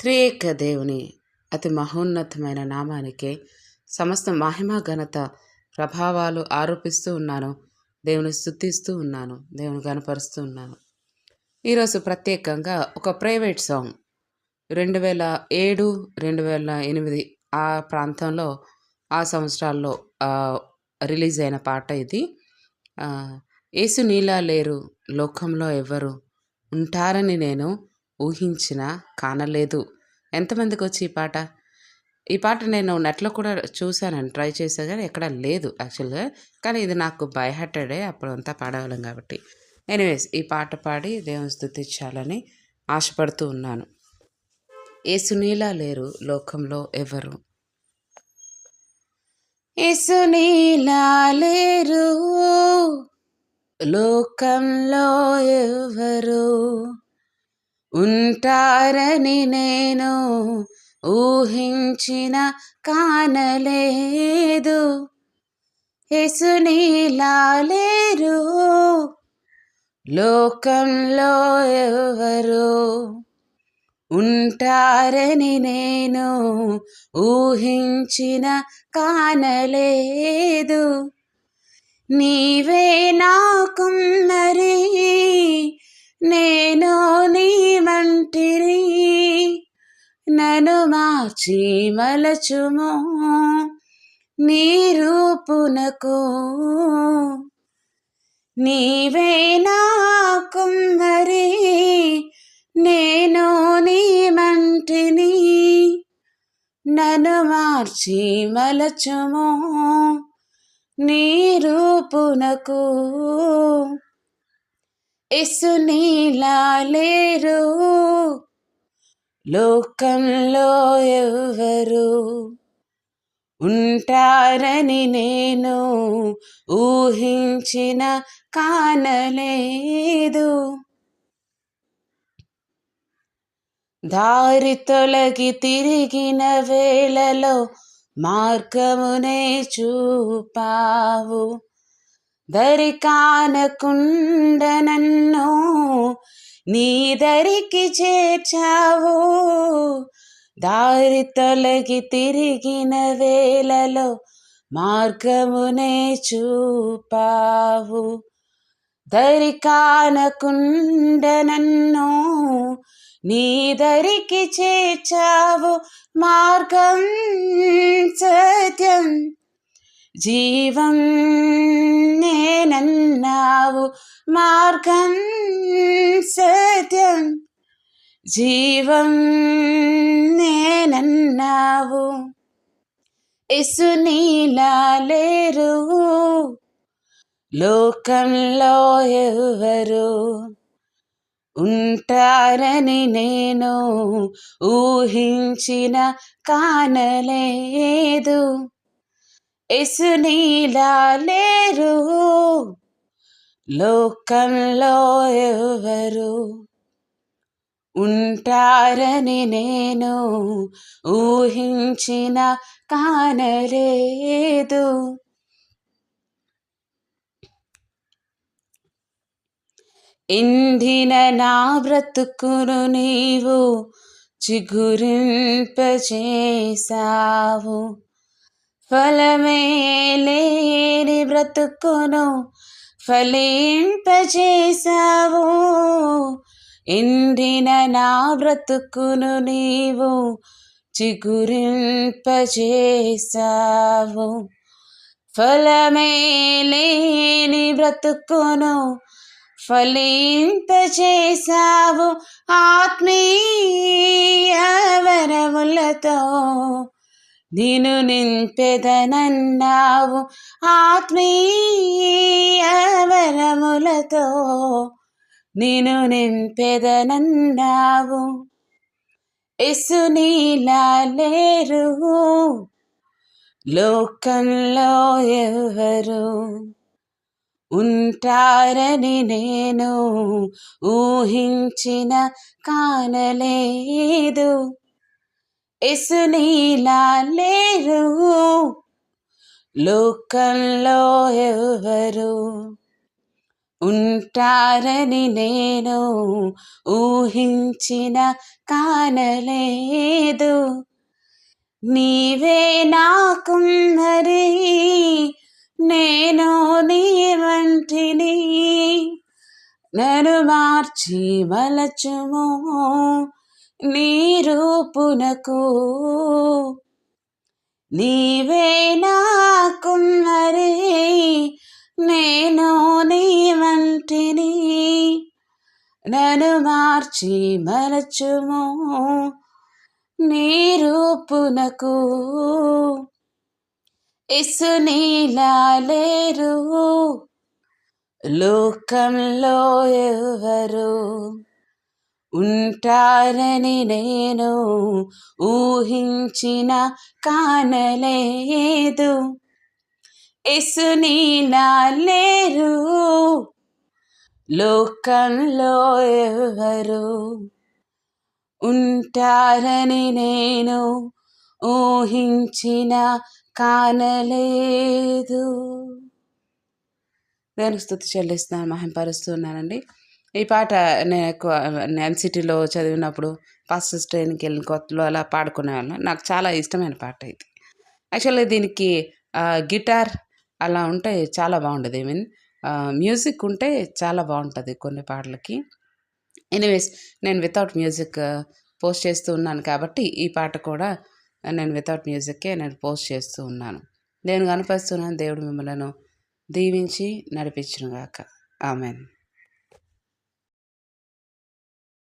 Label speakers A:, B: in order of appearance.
A: త్రియేక దేవుని అతి మహోన్నతమైన నామానికే సమస్త మహిమ ఘనత ప్రభావాలు ఆరోపిస్తూ ఉన్నాను. దేవుని స్థుతిస్తూ ఉన్నాను. దేవుని గనపరుస్తూ ఉన్నాను. ఈరోజు ప్రత్యేకంగా ఒక ప్రైవేట్ సాంగ్. రెండు వేల ఏడు రెండు వేల ఎనిమిది ఆ ప్రాంతంలో ఆ సంవత్సరాల్లో రిలీజ్ అయిన పాట ఇది. ఏసు నీలా లేరు లోకంలో ఎవరు ఉంటారని నేను ఊహించిన కానలేదు. ఎంతమందికి వచ్చి ఈ పాట? ఈ పాట నేను నెట్లో కూడా చూశాను ట్రై చేశాను కానీ ఎక్కడ లేదు యాక్చువల్గా. కానీ ఇది నాకు బై హార్టెడే అప్పుడు అంతా పాడగలం కాబట్టి. ఎనీవేస్ ఈ పాట పాడి దేవుని స్థుతించాలని ఆశపడుతూ ఉన్నాను. ఏసునీలా లేరు లోకంలో ఎవరు? ఏసునీలా లేరు లోకంలో ఎవరు? ఉంటారని నేను ఊహించిన కానలేదు. ఎసునీలా లేరు. లోకంలో ఎవరు ఉంటారని నేను ఊహించిన కానలేదు. నీవే నాకున్నరీ నేను నీ నన్ను మార్చి మలచుమో నీ రూపునకు. నీవే నాకు మరి నేను నీ మంటిని. నన్ను మార్చి మలచుమో నీ రూపునకు. ఇసు నీలా లేరు లోకంలో ఎవరు ఉంటారని నేను ఊహించిన కానలేదు. దారి తొలగి తిరిగిన వేళలో మార్గమునే చూపావు. దరి కానకుండ నన్ను నీదరికి చేర్చావు. దారి తొలగి తిరిగిన వేళలో మార్గమునే చూపావు. దరి కానకుండ నన్ను నీ దరికి చేర్చావు. మార్గం సత్యం జీవం నేనన్నావు మార్గం జీవం నేనన్నావు. ఇసు నీలా లేరు లోకంలో ఎవరు ఉంటారని నేను ఊహించిన కానలేదు. ఎసునీలా లేరు లోకంలో ఎవరు ఉంటారని నేను ఊహించిన కానలేదు. ఇందిన నా బ్రతుకును నీవు చిగురింపజేశావు ఫలమే లేని బ్రతుకును ఫలింపజేశావు ఎండిన నా బ్రతుకును నీవు చిగురింపజేసావు ఫలమే లేని బ్రతుకును ఫలింపజేసావు ఆత్మీయ వరములతో నిను నింపెదనన్నావు. ఆత్మీయ వరములతో నేను నింపెదనన్నావు. ఎసు నీలా లేరు. లోకంలో ఎవరు ఉంటారని నేను ఊహించిన కానలేదు. ఎసు నీలా లేరు. లోకంలో ఎవరు ఉంటారని నేను ఊహించిన కానలేదు. నీవే నాకున్నది నేను నీ వంటిని. నన్ను మార్చి మలచుము నీ రూపునకు. నీవే నాకున్నది నేను నీ వంటిని నన్ను మార్చి మలచుము నీ రూపునకు ఇసు నీలా లేరు. లోకంలో ఎవరు ఉంటారని నేను ఊహించిన కానలేదు. ఎసునీనా లేరు లోకంలో ఎవరు ఉంటారని నేను ఊహించిన కానలేదు. నేను స్థుతి చెల్లిస్తున్నాను మహింపరుస్తున్నానండి. ఈ పాట నేను ఎక్కువ ఎన్సిటీలో చదివినప్పుడు ఫస్ట్ ట్రైన్కి వెళ్ళిన కొత్తలో అలా పాడుకునే వాళ్ళం నాకు చాలా ఇష్టమైన పాట ఇది. యాక్చువల్లీ దీనికి గిటార్ అలా ఉంటే చాలా బాగుంటుంది. ఐ మీన్ మ్యూజిక్ ఉంటే చాలా బాగుంటుంది కొన్ని పాటలకి. ఎనీవేస్ నేను వితౌట్ మ్యూజిక్ పోస్ట్ చేస్తూ ఉన్నాను కాబట్టి ఈ పాట కూడా నేను వితౌట్ మ్యూజిక్కే నేను పోస్ట్ చేస్తూ ఉన్నాను. నేను కనిపిస్తున్నాను దేవుడు మిమ్మల్ని దీవించి నడిపించునుగాక. ఆమెన్